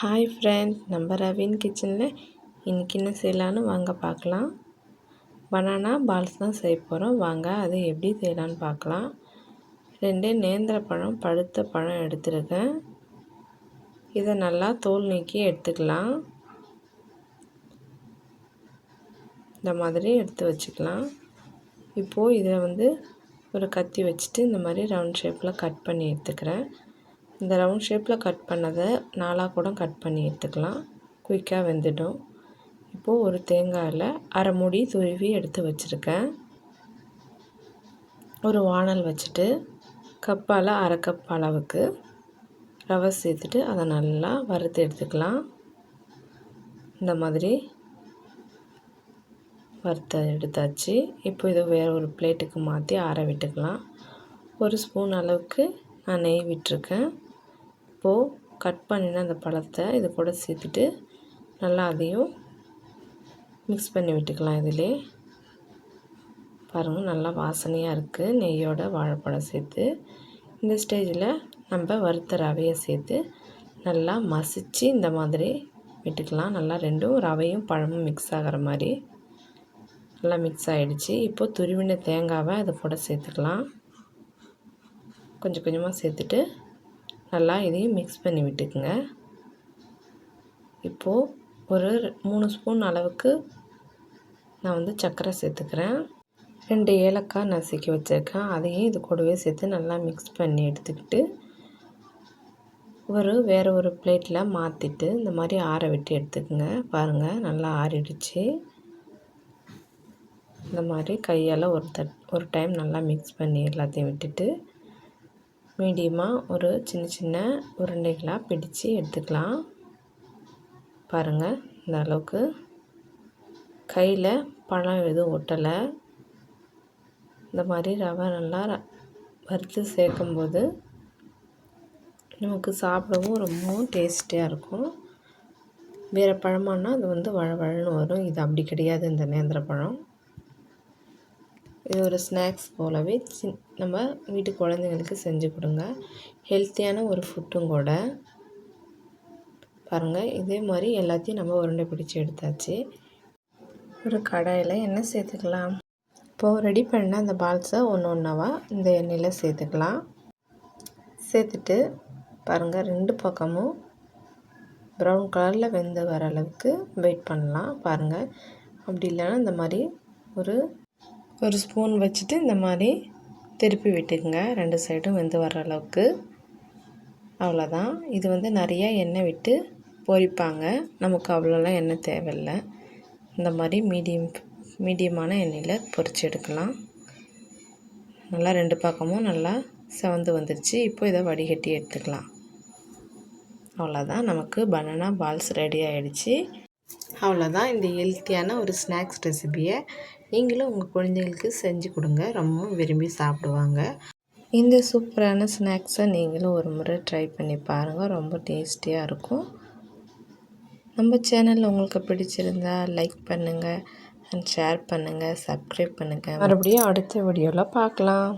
Hi friend நம்ம ravine கிச்சனில் இன்றைக்கி என்ன செய்யலான்னு வாங்க பார்க்கலாம். பனானா பால்ஸ் தான் செய்ய போகிறோம் வாங்க அது எப்படி செய்யலான்னு பார்க்கலாம். ரெண்டு நேந்திர பழம் பழுத்த பழம் எடுத்துருக்கேன். இதை நல்லா தோல் நீக்கி எடுத்துக்கலாம். இந்த மாதிரி எடுத்து வச்சுக்கலாம். இப்போது இதை வந்து ஒரு கத்தி வச்சுட்டு இந்த மாதிரி ரவுண்ட் ஷேப்பில் கட் பண்ணி எடுத்துக்கிறேன். இந்த ரவுண்ட் ஷேப்பில் கட் பண்ணதை நாலாக கூட கட் பண்ணி எடுத்துக்கலாம். குயிக்காக வெந்துடும் இப்போது ஒரு தேங்காயில் அரை மூடி துருவி எடுத்து வச்சுருக்கேன். ஒரு வானல் வச்சுட்டு கப்பால் அரை கப் அளவுக்கு ரவை சேர்த்துட்டு அதை நல்லா வறுத்து எடுத்துக்கலாம். இந்த மாதிரி வறுத்த எடுத்தாச்சு. இப்போ இதை வேறு ஒரு பிளேட்டுக்கு மாற்றி ஆற விட்டுக்கலாம். ஒரு ஸ்பூன் அளவுக்கு நான் நெய் விட்டுருக்கேன். இப்போது கட் பண்ணின அந்த பழத்தை இது கூட சேர்த்துட்டு நல்லா அதையும் மிக்ஸ் பண்ணி விட்டுக்கலாம் இதிலே. பாருங்கள் நல்லா வாசனையாக இருக்குது நெய்யோட வாழைப்பழம் சேர்த்து இந்த ஸ்டேஜில் நம்ம வறுத்த ரவையை சேர்த்து நல்லா மசித்து இந்த மாதிரி விட்டுக்கலாம். நல்லா ரெண்டும் ரவையும் பழமும் மிக்ஸ் ஆகிற மாதிரி. நல்லா மிக்ஸ் ஆகிடுச்சு இப்போது துருவின தேங்காவை அதை கூட சேர்த்துக்கலாம். கொஞ்சம் கொஞ்சமாக சேர்த்துட்டு நல்லா இதையும் மிக்ஸ் பண்ணி விட்டுக்குங்க. இப்போது ஒரு மூணு ஸ்பூன் அளவுக்கு நான் வந்து சர்க்கரை சேர்த்துக்கிறேன். ரெண்டு ஏலக்காய் நசுக்கி வச்சுருக்கேன். அதையும் இது கூடவே சேர்த்து நல்லா மிக்ஸ் பண்ணி எடுத்துக்கிட்டு ஒரு வேறு ஒரு பிளேட்டில் மாற்றிட்டு இந்த மாதிரி ஆற விட்டு எடுத்துக்கோங்க. பாருங்கள் நல்லா ஆறிடுச்சு. இந்த மாதிரி கையால் ஒரு தட் ஒரு டைம் நல்லா மிக்ஸ் பண்ணி எல்லாத்தையும் விட்டுட்டு மீடியமாக ஒரு சின்ன சின்ன உருண்டைகளாக பிடித்து எடுத்துக்கலாம். பாருங்கள் இந்த அளவுக்கு. கையில் பழம் எதுவும் ஒட்டலை. இந்த மாதிரி ரவை நல்லா வறுத்து சேர்க்கும்போது நமக்கு சாப்பிடவும் ரொம்பவும் டேஸ்டியாக இருக்கும். வேறு பழமானால் அது வந்து வழவழன்னு வரும். இது அப்படி கிடையாது இந்த நேந்திர பழம் இது ஒரு ஸ்நாக்ஸ் போலவே சின் நம்ம வீட்டு குழந்தைங்களுக்கு செஞ்சு கொடுங்க. ஹெல்த்தியான ஒரு ஃபுட்டும் கூட. பாருங்கள் இதே மாதிரி எல்லாத்தையும் நம்ம உருண்டை பிடிச்சி எடுத்தாச்சு. ஒரு கடாயில் எண்ணெய் சேர்த்துக்கலாம். இப்போது ரெடி பண்ண அந்த பால்ஸை ஒன்று ஒன்றாவா இந்த எண்ணெயில் சேர்த்துக்கலாம். சேர்த்துட்டு பாருங்கள் ரெண்டு பக்கமும் ப்ரௌன் கலரில் வெந்து வர அளவுக்கு வெயிட் பண்ணலாம். பாருங்கள் அப்படி இல்லைன்னா இந்த மாதிரி ஒரு ஒரு ஸ்பூன் வச்சுட்டு இந்த மாதிரி திருப்பி விட்டுக்குங்க. ரெண்டு சைடும் வெந்து வர அளவுக்கு. அவ்வளோதான் இது வந்து நிறையா எண்ணெய் விட்டு பொரிப்பாங்க. நமக்கு அவ்வளோலாம் எண்ணெய் தேவையில்லை. இந்த மாதிரி மீடியம் மீடியமான எண்ணெயில் பொரிச்சு எடுக்கலாம். நல்லா ரெண்டு பக்கமும் நல்லா செவந்து வந்துருச்சு. இப்போ இதை வடிகட்டி எடுத்துக்கலாம். அவ்வளோதான் நமக்கு பனானா பால்ஸ் ரெடி ஆகிடுச்சி அவ்வளோதான். இந்த ஹெல்த்தியான ஒரு ஸ்நாக்ஸ் ரெசிபியை நீங்களும் உங்கள் குழந்தைங்களுக்கு செஞ்சு கொடுங்க. ரொம்ப விரும்பி சாப்பிடுவாங்க. இந்த சூப்பரான ஸ்நாக்ஸை நீங்களும் ஒரு முறை ட்ரை பண்ணி பாருங்கள் ரொம்ப டேஸ்டியாக இருக்கும். நம்ம சேனல் உங்களுக்கு பிடிச்சிருந்தா லைக் பண்ணுங்கள் அண்ட் ஷேர் பண்ணுங்கள் சப்ஸ்கிரைப் பண்ணுங்கள் மறுபடியும் அடுத்த வீடியோவில் பார்க்கலாம்.